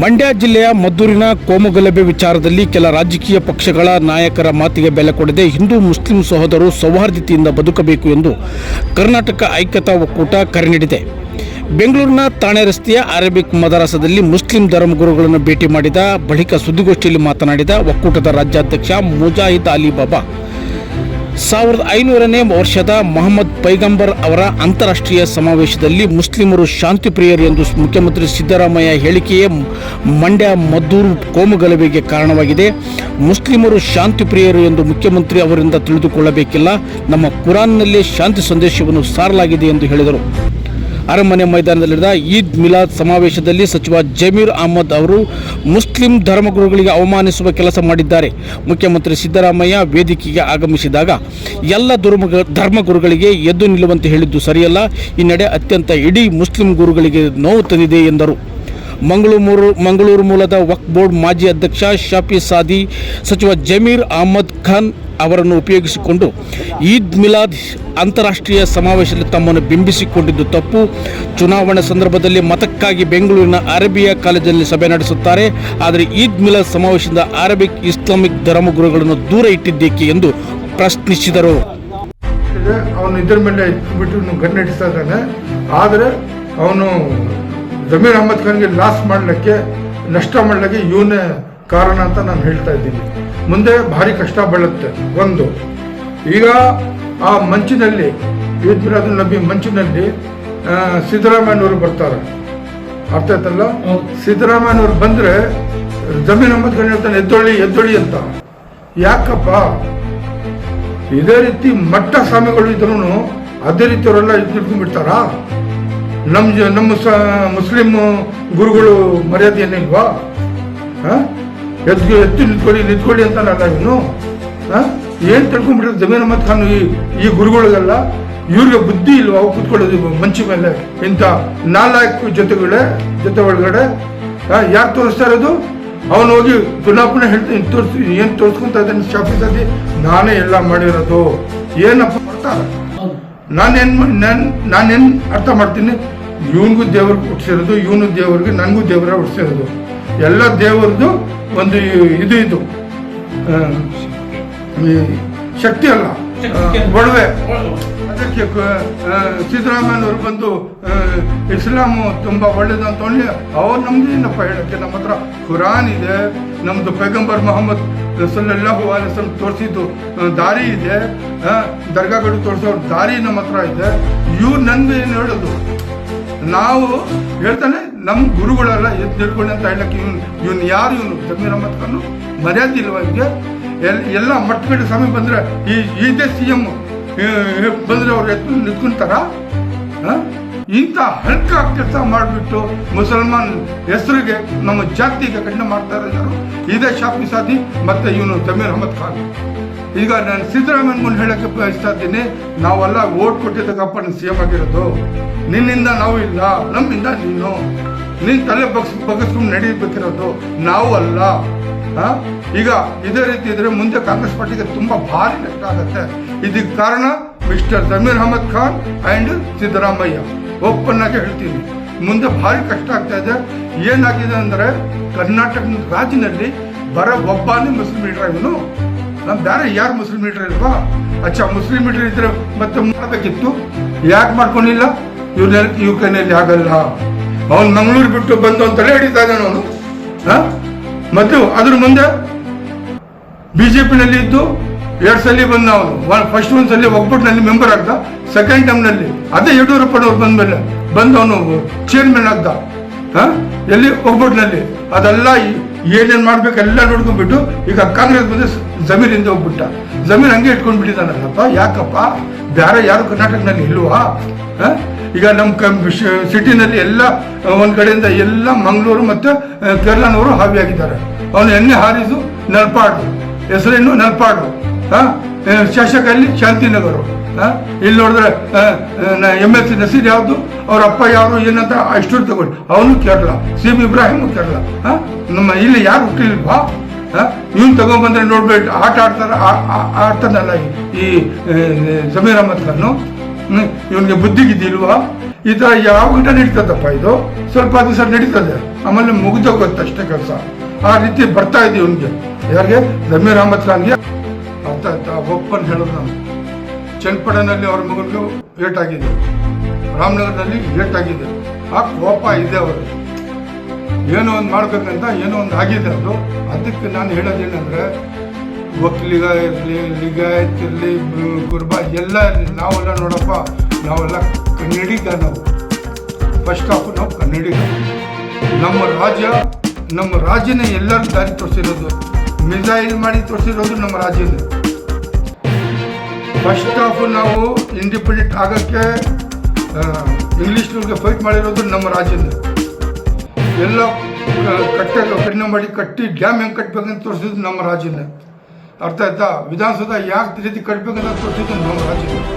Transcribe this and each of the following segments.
ಮಂಡ್ಯ ಜಿಲ್ಲೆಯ ಮದ್ದೂರಿನ ಕೋಮುಗಲಭೆ ವಿಚಾರದಲ್ಲಿ ಕೆಲ ರಾಜಕೀಯ ಪಕ್ಷಗಳ ನಾಯಕರ ಮಾತಿಗೆ ಬೆಲೆ ಕೊಡದೆ ಹಿಂದೂ ಮುಸ್ಲಿಂ ಸಹೋದರರು ಸೌಹಾರ್ದತೆಯಿಂದ ಬದುಕಬೇಕು ಎಂದು ಕರ್ನಾಟಕ ಐಕ್ಯತಾ ಒಕ್ಕೂಟ ಕರೆ ನೀಡಿದೆ. ಬೆಂಗಳೂರಿನ ತಾಣೆ ರಸ್ತೆಯ ಅರೇಬಿಕ್ ಮದರಸದಲ್ಲಿ ಮುಸ್ಲಿಂ ಧರ್ಮಗುರುಗಳನ್ನು ಭೇಟಿ ಮಾಡಿದ ಬಳಿಕ ಸುದ್ದಿಗೋಷ್ಠಿಯಲ್ಲಿ ಮಾತನಾಡಿದ ಒಕ್ಕೂಟದ ರಾಜ್ಯಾಧ್ಯಕ್ಷ ಮುಜಾಹಿದ್ ಅಲಿ ಬಾಬಾ ಸಾವಿರದ ಐನೂರನೇ ವರ್ಷದ ಮೊಹಮ್ಮದ್ ಪೈಗಂಬರ್ ಅವರ ಅಂತಾರಾಷ್ಟ್ರೀಯ ಸಮಾವೇಶದಲ್ಲಿ ಮುಸ್ಲಿಮರು ಶಾಂತಿ ಪ್ರಿಯರು ಎಂದು ಮುಖ್ಯಮಂತ್ರಿ ಸಿದ್ದರಾಮಯ್ಯ ಹೇಳಿಕೆಯೇ ಮಂಡ್ಯ ಮದ್ದೂರು ಕೋಮುಗಲಭೆಗೆ ಕಾರಣವಾಗಿದೆ. ಮುಸ್ಲಿಮರು ಶಾಂತಿ ಪ್ರಿಯರು ಎಂದು ಮುಖ್ಯಮಂತ್ರಿ ಅವರಿಂದ ತಿಳಿದುಕೊಳ್ಳಬೇಕಿಲ್ಲ. ನಮ್ಮ ಕುರಾನ್ನಲ್ಲೇ ಶಾಂತಿ ಸಂದೇಶವನ್ನು ಸಾರಲಾಗಿದೆ ಎಂದು ಹೇಳಿದರು. ಅರಮನೆ ಮೈದಾನದಲ್ಲಿ ನಡೆದ ಈದ್ ಮಿಲಾದ್ ಸಮಾವೇಶದಲ್ಲಿ ಸಚಿವ ಜಮೀರ್ ಅಹಮದ್ ಅವರು ಮುಸ್ಲಿಂ ಧರ್ಮಗುರುಗಳಿಗೆ ಅವಮಾನಿಸುವ ಕೆಲಸ ಮಾಡಿದ್ದಾರೆ. ಮುಖ್ಯಮಂತ್ರಿ ಸಿದ್ದರಾಮಯ್ಯ ವೇದಿಕೆಗೆ ಆಗಮಿಸಿದಾಗ ಎಲ್ಲ ಧರ್ಮ ಧರ್ಮಗುರುಗಳಿಗೆ ಎದ್ದು ನಿಲ್ಲುವಂತೆ ಹೇಳಿದ್ದು ಸರಿಯಲ್ಲ. ಈ ನಡೆ ಅತ್ಯಂತ ಇಡೀ ಮುಸ್ಲಿಂ ಗುರುಗಳಿಗೆ ನೋವು ತಂದಿದೆ ಎಂದರು. ಮಂಗಳೂರು ಮಂಗಳೂರು ಮೂಲದ ವಕ್ ಬೋರ್ಡ್ ಮಾಜಿ ಅಧ್ಯಕ್ಷ ಶಾಫಿ ಸಾದಿ, ಸಚಿವ ಜಮೀರ್ ಅಹಮದ್ ಖಾನ್ ಅವರನ್ನು ಉಪಯೋಗಿಸಿಕೊಂಡು ಈದ್ ಮಿಲಾದ್ ಅಂತಾರಾಷ್ಟ್ರೀಯ ಸಮಾವೇಶದಲ್ಲಿ ತಮ್ಮನ್ನು ಬಿಂಬಿಸಿಕೊಂಡಿದ್ದು ತಪ್ಪು. ಚುನಾವಣೆ ಸಂದರ್ಭದಲ್ಲಿ ಮತಕ್ಕಾಗಿ ಬೆಂಗಳೂರಿನ ಅರೇಬಿಯಾ ಕಾಲೇಜಲ್ಲಿ ಸಭೆ ನಡೆಸುತ್ತಾರೆ. ಆದರೆ ಈದ್ ಮಿಲಾದ್ ಸಮಾವೇಶದಿಂದ ಅರೇಬಿಕ್ ಇಸ್ಲಾಮಿಕ್ ಧರ್ಮಗುರುಗಳನ್ನು ದೂರ ಇಟ್ಟಿದ್ದೇಕೆ ಎಂದು ಪ್ರಶ್ನಿಸಿದರು. ಅವನು ಇದರ ಮೇಲೆ ಬಿಟ್ಟು ಗನ್ ನಡೆಸ್ತಾ ಇದ್ದಾನೆ. ಆದರೆ ಅವನು ಜಮೀರ್ ಅಹಮದ್ ಖಾನ್ಗೆ ಲಾಸ್ ಮಾಡಲಿಕ್ಕೆ, ನಷ್ಟ ಮಾಡಲಿಕ್ಕೆ ಇವನೇ ಕಾರಣ ಅಂತ ನಾನು ಹೇಳ್ತಾ ಇದ್ದೀನಿ. ಮುಂದೆ ಭಾರಿ ಕಷ್ಟ ಬೀಳುತ್ತೆ. ಒಂದು ಈಗ ಆ ಮಂಚಿನಲ್ಲಿ ಯುದ್ಧ ನಬಿ ಮಂಚಿನಲ್ಲಿ ಸಿದ್ದರಾಮಯ್ಯನವರು ಬರ್ತಾರೆ. ಅರ್ಥ ಆಯ್ತಲ್ಲ? ಸಿದ್ದರಾಮಯ್ಯನವರು ಬಂದರೆ ಜಮೀನು ಅಹಮದ್ ಹೇಳ್ತಾನೆ ಎದ್ದೊಳ್ಳಿ ಎದ್ದೊಳ್ಳಿ ಅಂತ. ಯಾಕಪ್ಪ? ಇದೇ ರೀತಿ ಮಟ್ಟ ಸ್ವಾಮಿಗಳು ಇದ್ರು ಅದೇ ರೀತಿ ಅವರೆಲ್ಲ ಇಟ್ಕೊಂಡ್ಬಿಡ್ತಾರಾ ನಮ್ಮ ಜ- ನಮ್ಮ ಸ ಮುಸ್ಲಿಂ ಗುರುಗಳು ಮರ್ಯಾದೆ ಏನಿಲ್ವಾ ಹ? ಎದ್ದು ಎತ್ತಿ ನಿಂತ್ಕೊಳ್ಳಿ ನಿಂತ್ಕೊಳ್ಳಿ ಅಂತ ನಾನು ಇವನು ಏನು ತಿಳ್ಕೊಂಡ್ಬಿಟ್ರೆ ಜಮೀನ್ ಅಹಮದ್ ಖಾನ್ ಈ ಈ ಗುರುಗಳಿಗೆಲ್ಲ? ಇವ್ರಿಗೆ ಬುದ್ಧಿ ಇಲ್ವಾ? ಅವು ಕುತ್ಕೊಳ್ಳೋದು ಮಂಚಿ ಮೇಲೆ. ಇಂಥ ನಾಲ್ಕು ಜೊತೆಗಳೇ, ಜೊತೆ ಒಳಗಡೆ ಯಾರು ತೋರಿಸ್ತಾ ಇರೋದು? ಅವನು ಹೋಗಿ ಪುನಃ ಹೇಳ್ತೀನಿ ತೋರಿಸ್ತೀನಿ ಏನು ತೋರಿಸ್ಕೊಂತ ಇದ್ದಾನೆ ಶಾಫೀಸಲ್ಲಿ ನಾನೇ ಎಲ್ಲ ಮಾಡಿರೋದು. ಏನಪ್ಪ ಅರ್ಥ? ನಾನೇನು ನಾನೇನು ನಾನ್ ನಾನೇನ್ ಅರ್ಥ ಮಾಡ್ತೀನಿ? ಇವನಿಗೂ ದೇವ್ರಿಗೆ ಹುಟ್ಟಿಸಿರೋದು ಇವನು ದೇವ್ರಿಗೆ, ನನಗೂ ದೇವರ ಹುಟ್ಟಿಸಿರೋದು ಎಲ್ಲ ದೇವರದು ಒಂದು ಇದು ಇದು. ಶಕ್ತಿ ಅಲ್ಲ. ಒಡವೆ. ಅದಕ್ಕೆ ಸಿದ್ದರಾಮಯ್ಯವರು ಸಿದ್ದರಾಮಯ್ಯನವರು ಬಂದು ಇಸ್ಲಾಮ್ ತುಂಬಾ ಒಳ್ಳೇದು ಅಂತ ಹೇಳಿ ಅವ್ರು ನಮ್ದು ಏನಪ್ಪ ಹೇಳಕ್ಕೆ? ನಮ್ಮ ಹತ್ರ ಖುರಾನ್ ಇದೆ ನಮ್ಮದು ಪೈಗಂಬರ್ ಮೊಹಮ್ಮದ್ ಸಲ್ಲಲ್ಲಾಹು ಅಲೈಹಿ ತೋರಿಸಿದ್ದು ದಾರಿ ಇದೆ ದರ್ಗಾಗಳು ತೋರಿಸೋ ದಾರಿ ನಮ್ಮ ಹತ್ರ ಇದೆ. ಇವ್ರು ನಂದು ಏನು ಹೇಳೋದು? ನಾವು ಹೇಳ್ತಾನೆ ನಮ್ಮ ಗುರುಗಳೆಲ್ಲ ಎದ್ದು ನಿಲ್ಕೊಂಡು ಅಂತ ಹೇಳಕ್ಕೆ ಇವನು ಇವನು ಯಾರು ಇವನು? ಜಮೀರ್ ಅಹಮದ್ ಮರ್ಯಾದೆ ಇಲ್ವಾ ಇವನಿಗೆ? ಎಲ್ ಎಲ್ಲ ಮಟ್ಟಗಡೆ ಸ್ವಾಮಿ ಬಂದರೆ ಈ ಇದೇ ಸಿ ಎಂ ಬಂದರೆ ಅವ್ರು ಎತ್ತು ನಿಂತ್ಕೊಂತಾರ? ಇಂಥ ಹಲ್ಕ ಕೆಲಸ ಮಾಡಿಬಿಟ್ಟು ಮುಸಲ್ಮಾನ್ ಹೆಸರಿಗೆ ನಮ್ಮ ಜಾತಿಗೆ ಕಡಿಮೆ ಮಾಡ್ತಾರೆ ಯಾರು? ಇದೇ ಶಾಪಿ ಸಾದಿ ಮತ್ತು ಇವನು ಜಮೀರ್ ಅಹಮದ್ ಖಾನ್. ಈಗ ನಾನು ಸಿದ್ದರಾಮಯ್ಯ ಮುಂದೆ ಹೇಳಕ್ಕೆ ಬಯಸ್ತಾ ಇದ್ದೀನಿ, ನಾವೆಲ್ಲ ಓಟ್ ಕೊಟ್ಟಿದ್ದಕ್ಕಪ್ಪ ನಾನು ಸಿ ಎಂ ಆಗಿರೋದು. ನಿನ್ನಿಂದ ನಾವು ಇಲ್ಲ, ನಮ್ಮಿಂದ ನೀನು. ನೀನ್ ತಲೆ ಬಗ್ಸ್ ಬಗ್ಸ್ಕೊಂಡು ನಡೀಬೇಕಿರೋದು ನಾವು ಅಲ್ಲ. ಈಗ ಇದೇ ರೀತಿ ಇದ್ರೆ ಮುಂದೆ ಕಾಂಗ್ರೆಸ್ ಪಾರ್ಟಿಗೆ ತುಂಬಾ ಭಾರಿ ನಷ್ಟ ಆಗುತ್ತೆ. ಇದಕ್ಕೆ ಕಾರಣ mister Zameer Ahmed Khan and Siddaramaiah. Open ಆಗಿ ಹೇಳ್ತೀನಿ. ಮುಂದೆ ಭಾರಿ ಕಷ್ಟ ಆಗ್ತಾ ಇದೆ. ಏನಾಗಿದೆ ಅಂದ್ರೆ ಕರ್ನಾಟಕ ರಾಜ್ಯದಲ್ಲಿ ಬರ ಒಬ್ಬನೇ ಮುಸ್ಲಿಂ ಲೀಡರ್ ಇವನು. ನಮ್ ಬೇರೆ ಯಾರು ಮುಸ್ಲಿಂ ಲೀಡರ್ ಇಲ್ವಾ? ಅಚ್ಚಾ, ಮುಸ್ಲಿಂ ಲೀಡರ್ ಇದ್ರೆ ಮತ್ತೆ ಮಾಡಬೇಕಿತ್ತು ಯಾಕೆ ಮಾಡ್ಕೊಂಡಿಲ್ಲ? ಇವ್ರ ಇವ್ರ ಕೈನಲ್ಲಿ ಆಗಲ್ಲ. ಅವನು ಮಂಗಳೂರು ಬಿಟ್ಟು ಬಂದು ಅಂತ ತಲೆ ಹಿಡಿತಾ ಇದ್ದಾನೆ ಅವನು ಮತ್ತು ಅದ್ರ ಮುಂದೆ ಬಿಜೆಪಿನಲ್ಲಿ ಇದ್ದು ಎರಡು ಸಲ ಬಂದ ಅವನು. ಫಸ್ಟ್ ಒಂದು ಸಲ ಒಗ್ಗಟ್ಟಿನಲ್ಲಿ ಮೆಂಬರ್ ಆಗ್ದ ಸೆಕೆಂಡ್ ಟೈಮ್ನಲ್ಲಿ ಅದೇ ಯಡಿಯೂರಪ್ಪನವ್ರು ಬಂದ್ಮೇಲೆ ಬಂದು ಅವನು ಚೇರ್ಮನ್ ಆಗ್ದ? ಎಲ್ಲಿ? ಒಗ್ಗಟ್ಟಿನಲ್ಲಿ ಅದೆಲ್ಲ ಏನೇನು ಏನೇನ್ ಮಾಡ್ಬೇಕು ಎಲ್ಲ ನೋಡ್ಕೊಂಡ್ಬಿಟ್ಟು ಈಗ ಕಾಂಗ್ರೆಸ್ ಬಂದು ಜಮೀನಿಂದ ಹೋಗ್ಬಿಟ್ಟ. ಜಮೀನ್ ಹಂಗೆ ಇಟ್ಕೊಂಡ್ಬಿಟ್ಟಿದ್ದಾನಲ್ಲಪ್ಪ, ಯಾಕಪ್ಪ? ಬೇರೆ ಯಾರು ಕರ್ನಾಟಕದಲ್ಲಿ ಇಲ್ವಾ? ಹ? ಈಗ ನಮ್ಮ ಕಂ ಸಿಟಿನಲ್ಲಿ ಎಲ್ಲ ಒಂದು ಕಡೆಯಿಂದ ಎಲ್ಲ ಮಂಗಳೂರು ಮತ್ತು ಕೇರಳನವರು ಹಾವಿಯಾಗಿದ್ದಾರೆ. ಅವನು ಎಣ್ಣೆ ಹಾರಿಸು ನಲ್ಪಾಡು ಹೆಸರೇನು? ನಲ್ಪಾಡು ಹಾಂ ಶಾಸಕ ಶಾಸಕಲ್ಲಿ ಶಾಂತಿನಗರು. ಹಾಂ ಇಲ್ಲಿ ನೋಡಿದ್ರೆ ಎಂ ಎಲ್ ಸಿ ನಸೀರ್ ಯಾವುದು? ಅವ್ರ ಅಪ್ಪ ಯಾರು, ಏನಂತ ಅಷ್ಟು ತಗೊಳ್ಳಿ. ಅವನು Kerala. C B Ibrahim Kerala. ಹಾಂ ನಮ್ಮ ಇಲ್ಲಿ ಯಾರು ಹುಟ್ಟಿಲ್ವಾ? ಇವ್ನು ತಗೊಂಡ್ಬಂದ್ರೆ ನೋಡ್ಬಿಟ್ಟು ಆಟ ಆಡ್ತಾರೆ ಆಡ್ತಾನಲ್ಲ ಈ- ಸಮೀರ್ ಅಹಮದ್ ಖಾನು. ಇವನಿಗೆ ಬುದ್ಧಿಗಿದ್ದಿಲ್ವಾ ಈ ಥರ ಯಾವ ಗಿಡ ನಡೀತದಪ್ಪ ಇದು? ಸ್ವಲ್ಪ ದಿವಸ ನಡೀತದೆ. ಆಮೇಲೆ ಮುಗಿದೋಗುತ್ತೆ ಅಷ್ಟೇ ಕೆಲಸ. ಆ ರೀತಿ ಬರ್ತಾ ಇದ್ದೀವಿ ಅವನಿಗೆ ಯಾರಿಗೆ? ರಮ್ಯ ರಾಮತ್ರಾನ್ಗೆ ಅರ್ಥ ಆಯ್ತಾ? ಒಪ್ಪನ್ ಹೇಳೋದು ನಾನು. ಚನ್ನಪಟ್ಟಣದಲ್ಲಿ ಅವ್ರ ಮಗನಿಗೆ ಆಗಿದೆ ರಾಮನಗರದಲ್ಲಿ ಏಟಾಗಿದೆ. ಆ ಕೋಪ ಇದೆ ಅವರು ಏನೋ ಒಂದು ಮಾಡ್ಬೇಕಂತ ಏನೋ ಒಂದು ಆಗಿದೆ ಅದು. ಅದಕ್ಕೆ ನಾನು ಹೇಳೋದೇನೆಂದ್ರೆ ಒಕ್ಕಲಿಗ ಇರಲಿ ಲಿಗಾಯತ್ ಇರಲಿ ಎಲ್ಲ ಇರಲಿ. ನಾವೆಲ್ಲ ನೋಡಪ್ಪ, ನಾವೆಲ್ಲ ಕನ್ನಡಿಗ ನಾವು. ಫಸ್ಟ್ ಆಫ್ ನಾವು ಕನ್ನಡಿಗ. ನಮ್ಮ ರಾಜ್ಯ, ನಮ್ಮ ರಾಜ್ಯನ ಎಲ್ಲರೂ ದಾರಿ ತೋರಿಸಿರೋದು. ಮಿಸೈಲ್ ಮಾಡಿ ತೋರಿಸಿರೋದು ನಮ್ಮ ರಾಜ್ಯನೇ. ಫಸ್ಟ್ ಆಫ್ ನಾವು ಇಂಡಿಪೆಂಡೆಂಟ್ ಆಗೋಕ್ಕೆ ಇಂಗ್ಲೀಷ್ನವ್ರಿಗೆ ಫೈಟ್ ಮಾಡಿರೋದು ನಮ್ಮ ರಾಜ್ಯದ ಎಲ್ಲ ಕಟ್ಟೆ ಕಟ್ಟ, ಕಡಿಮೆ ಮಾಡಿ ಕಟ್ಟಿ, ಡ್ಯಾಮ್ ಹೆಂಗೆ ಕಟ್ಟಬೇಕಂತ ತೋರಿಸಿದ್ದು ನಮ್ಮ ರಾಜ್ಯದ ಅರ್ಥ ಆಯ್ತಾ ವಿಧಾನಸೌಧ ಯಾಕೆ ರೀತಿ ಕಟ್ಬೇಕಂತ ತೋರಿಸಿದ್ದು ನಮ್ಮ ರಾಜ್ಯದಲ್ಲಿ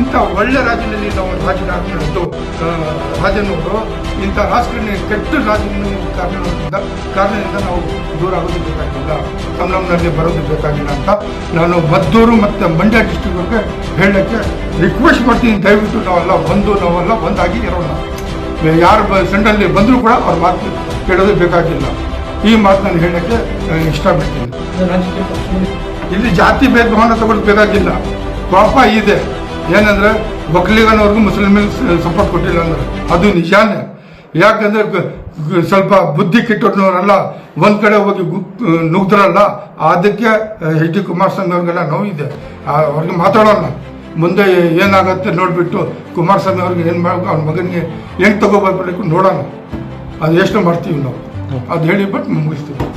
ಇಂಥ ಒಳ್ಳೆ ರಾಜ್ಯದಲ್ಲಿ ನಾವು ರಾಜಕಾರಣಿಗಳು ರಾಜನವರು ಇಂಥ ರಾಜಕಾರಣಿ ಕೆಟ್ಟ ರಾಜಕೀಯ ಕಾರಣದಿಂದ ಕಾರಣದಿಂದ ನಾವು ದೂರ ಆಗೋದು ಬೇಕಾಗಿಲ್ಲ. ಸಂಭ್ರಮದಲ್ಲಿ ಬರೋದು ಬೇಕಾಗಿಲ್ಲ ಅಂತ ನಾನು ಮದ್ದೂರು ಮತ್ತು ಮಂಡ್ಯ ಡಿಸ್ಟ್ರಿಕ್ಟ್ಗೆ ಹೇಳೋಕ್ಕೆ ರಿಕ್ವೆಸ್ಟ್ ಮಾಡ್ತೀನಿ. ದಯವಿಟ್ಟು ನಾವೆಲ್ಲ ಒಂದು ನಾವೆಲ್ಲ ಒಂದಾಗಿ ಇರೋಣ. ಯಾರು ಸೆಂಟ್ರಲ್ಲಿ ಬಂದರೂ ಕೂಡ ಅವ್ರ ಮಾತು ಕೇಳೋದು ಬೇಕಾಗಿಲ್ಲ. ಈ ಮಾತು ನಾನು ಹೇಳಕ್ಕೆ ಇಷ್ಟಪಡ್ತೀನಿ. ಇಲ್ಲಿ ಜಾತಿ ಭೇದ ಭಾವನೆ ತಗೊಳ್ಳೋದು ಬೇಕಾಗಿಲ್ಲ. ಪಾಪ ಇದೆ. ಏನಂದ್ರೆ ಒಕ್ಕಲಿಗನವ್ರಿಗೂ ಮುಸ್ಲಿಮಿಗೆ ಸಪೋರ್ಟ್ ಕೊಟ್ಟಿಲ್ಲ ಅಂದ್ರೆ ಅದು ನಿಜಾನೇ. ಯಾಕಂದ್ರೆ ಸ್ವಲ್ಪ ಬುದ್ಧಿ ಕೆಟ್ಟವ್ರನ್ನವರೆಲ್ಲ ಒಂದ್ ಕಡೆ ಹೋಗಿ ನುಗ್ದ್ರಲ್ಲ, ಅದಕ್ಕೆ ಎಚ್ ಡಿ ಕುಮಾರಸ್ವಾಮಿ ಅವ್ರಿಗೆಲ್ಲ ನೋವಿದೆ ಅವ್ರಿಗೆ ಮಾತಾಡೋಣ. ಮುಂದೆ ಏನಾಗುತ್ತೆ ನೋಡ್ಬಿಟ್ಟು ಕುಮಾರಸ್ವಾಮಿ ಅವ್ರಿಗೆ ಏನು ಮಾಡ್ಬೇಕು ಅವ್ರ ಮಗನಿಗೆ ಹೆಂಗ್ ತಗೋಬೇಕು ನೋಡೋಣ. ಅದು ಎಷ್ಟು ಮಾಡ್ತೀವಿ ನಾವು. ಅದು ಹೇಳಿ ಬಟ್ ಮುಗಿಸ್ತೀವಿ